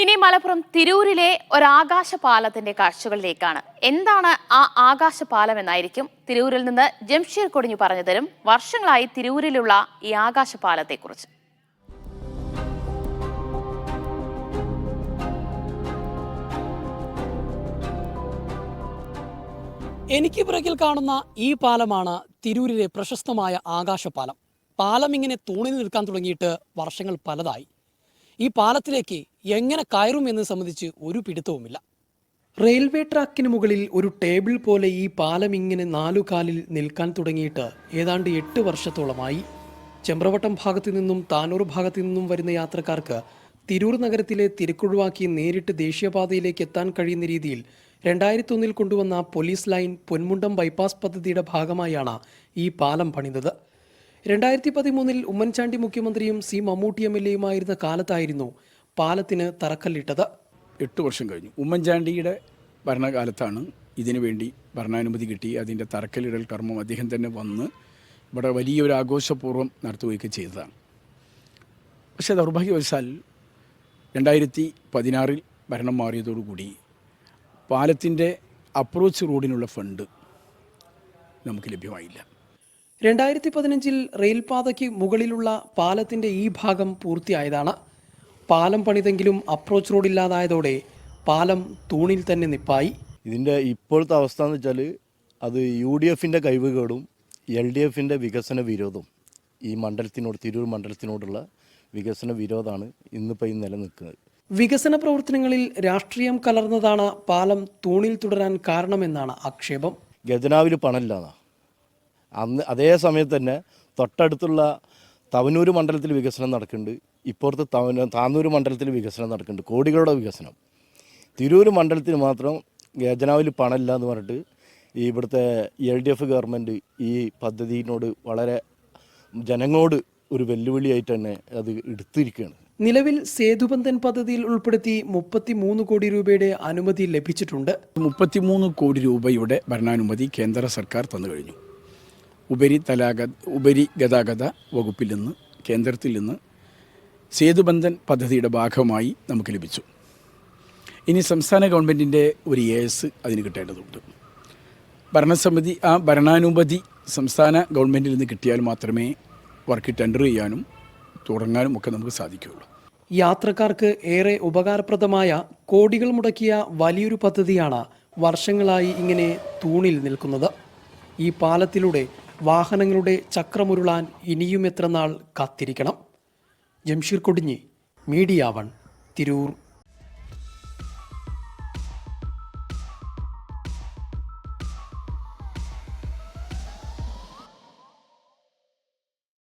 ഇനി മലപ്പുറം തിരൂരിലെ ഒരാകാശ പാലത്തിന്റെ കാഴ്ചകളിലേക്കാണ്. എന്താണ് ആ ആകാശപാലം എന്നായിരിക്കും തിരൂരിൽ നിന്ന് ജംഷീർ കൊടിഞ്ഞു പറഞ്ഞു തരും വർഷങ്ങളായി തിരൂരിലുള്ള ഈ ആകാശ പാലത്തെക്കുറിച്ച് എനിക്ക് പിറകിൽ കാണുന്ന ഈ പാലമാണ് തിരൂരിലെ പ്രശസ്തമായ ആകാശപാലം. പാലം ഇങ്ങനെ തൂണി നിൽക്കാൻ തുടങ്ങിയിട്ട് വർഷങ്ങൾ പലതായി. ഈ പാലത്തിലേക്ക് എങ്ങനെ കയറും എന്ന് സംബന്ധിച്ച് ഒരു പിടുത്തവുമില്ല. റെയിൽവേ ട്രാക്കിന് മുകളിൽ ഒരു ടേബിൾ പോലെ ഈ പാലം ഇങ്ങനെ നാലു കാലിൽ നിൽക്കാൻ തുടങ്ങിയിട്ട് ഏതാണ്ട് എട്ട് വർഷത്തോളമായി. ചെമ്പ്രവട്ടം ഭാഗത്തു നിന്നും താനൂർ ഭാഗത്തു നിന്നും വരുന്ന യാത്രക്കാർക്ക് തിരൂർ നഗരത്തിലെ തിരക്കൊഴിവാക്കി നേരിട്ട് ദേശീയപാതയിലേക്ക് എത്താൻ കഴിയുന്ന രീതിയിൽ രണ്ടായിരത്തി ഒന്നിൽ കൊണ്ടുവന്ന പോലീസ് ലൈൻ പൊന്മുണ്ടം ബൈപ്പാസ് പദ്ധതിയുടെ ഭാഗമായാണ് ഈ പാലം പണിതത്. രണ്ടായിരത്തി പതിമൂന്നിൽ ഉമ്മൻചാണ്ടി മുഖ്യമന്ത്രിയും സി മമ്മൂട്ടി എം എൽ എയുമായിരുന്ന കാലത്തായിരുന്നു പാലത്തിന് തറക്കല്ലിട്ടത്. എട്ട് വർഷം കഴിഞ്ഞു. ഉമ്മൻചാണ്ടിയുടെ ഭരണകാലത്താണ് ഇതിനു വേണ്ടി ഭരണാനുമതി കിട്ടി. അതിന്റെ തറക്കല്ലിടൽ കർമ്മം അദ്ദേഹം തന്നെ വന്ന് ഇവിടെ വലിയൊരു ആഘോഷപൂർവം നടത്തുകയൊക്കെ ചെയ്തതാണ്. പക്ഷേ ദൗർഭാഗ്യവശാൽ രണ്ടായിരത്തി പതിനാറിൽ ഭരണം മാറിയതോടുകൂടി പാലത്തിന്റെ അപ്രോച്ച് റോഡിനുള്ള ഫണ്ട് നമുക്ക് ലഭ്യമായില്ല. രണ്ടായിരത്തി പതിനഞ്ചിൽ റെയിൽപാതയ്ക്ക് മുകളിലുള്ള പാലത്തിന്റെ ഈ ഭാഗം പൂർത്തിയായതാണ്. പാലം പണിതെങ്കിലും അപ്രോച്ച് റോഡ് ഇല്ലാതായതോടെ പാലം തൂണിൽ തന്നെ നിപ്പായി. ഇതിന്റെ ഇപ്പോഴത്തെ അവസ്ഥ എന്ന് വെച്ചാൽ അത് യു ഡി എഫിന്റെ കഴിവുകേടും എൽ ഡി എഫിന്റെ വികസന വിരോധവും ഈ മണ്ഡലത്തിനോട് തിരൂർ മണ്ഡലത്തിനോടുള്ള വികസന വിരോധമാണ് ഇന്നിപ്പോൾ ഈ നിലനിൽക്കുന്നത്. വികസന പ്രവർത്തനങ്ങളിൽ രാഷ്ട്രീയം കലർന്നതാണ് പാലം തൂണിൽ തുടരാൻ കാരണമെന്നാണ് ആക്ഷേപം. ഖജനാവിൽ പണമില്ലാന്നാ. അന്ന് അതേ സമയത്ത് തന്നെ തൊട്ടടുത്തുള്ള തവനൂർ മണ്ഡലത്തിൽ വികസനം നടക്കുന്നുണ്ട്. ഇപ്പുറത്ത് തവന താന്നൂർ മണ്ഡലത്തിൽ വികസനം നടക്കുന്നുണ്ട്. കോടികളുടെ വികസനം. തിരൂർ മണ്ഡലത്തിന് മാത്രം ഖജനാവിൽ പണമില്ല എന്ന് പറഞ്ഞിട്ട് ഈ ഇവിടുത്തെ എൽ ഡി എഫ് ഗവൺമെന്റ് ഈ പദ്ധതിയിനോട് വളരെ ജനങ്ങളോട് ഒരു വെല്ലുവിളിയായിട്ട് തന്നെ അത് എടുത്തിരിക്കുകയാണ്. നിലവിൽ സേതുബന്ധൻ പദ്ധതിയിൽ ഉൾപ്പെടുത്തി മുപ്പത്തി മൂന്ന് കോടി രൂപയുടെ അനുമതി ലഭിച്ചിട്ടുണ്ട്. മുപ്പത്തിമൂന്ന് കോടി രൂപയുടെ ഭരണാനുമതി കേന്ദ്ര സർക്കാർ തന്നു കഴിഞ്ഞു. ഉപരി തലാഗ ഉപരി ഗതാഗത വകുപ്പിൽ നിന്ന് കേന്ദ്രത്തിൽ നിന്ന് സേതുബന്ധൻ പദ്ധതിയുടെ ഭാഗമായി നമുക്ക് ലഭിച്ചു. ഇനി സംസ്ഥാന ഗവൺമെന്റിന്റെ ഒരു എ എസ് അതിന് കിട്ടേണ്ടതുണ്ട്. ഭരണസമിതി ആ ഭരണാനുമതി സംസ്ഥാന ഗവൺമെന്റിൽ നിന്ന് കിട്ടിയാൽ മാത്രമേ വർക്ക് ടെൻഡർ ചെയ്യാനും തുടങ്ങാനും ഒക്കെ നമുക്ക് സാധിക്കുകയുള്ളൂ. യാത്രക്കാർക്ക് ഏറെ ഉപകാരപ്രദമായ കോടികൾ മുടക്കിയ വലിയൊരു പദ്ധതിയാണ് വർഷങ്ങളായി ഇങ്ങനെ തൂണിൽ നിൽക്കുന്നത്. ഈ പാലത്തിലൂടെ വാഹനങ്ങളുടെ ചക്രമുരുളാൻ ഇനിയും എത്ര നാൾ കാത്തിരിക്കണം? Jamsheer Kodinhi media one Tirur.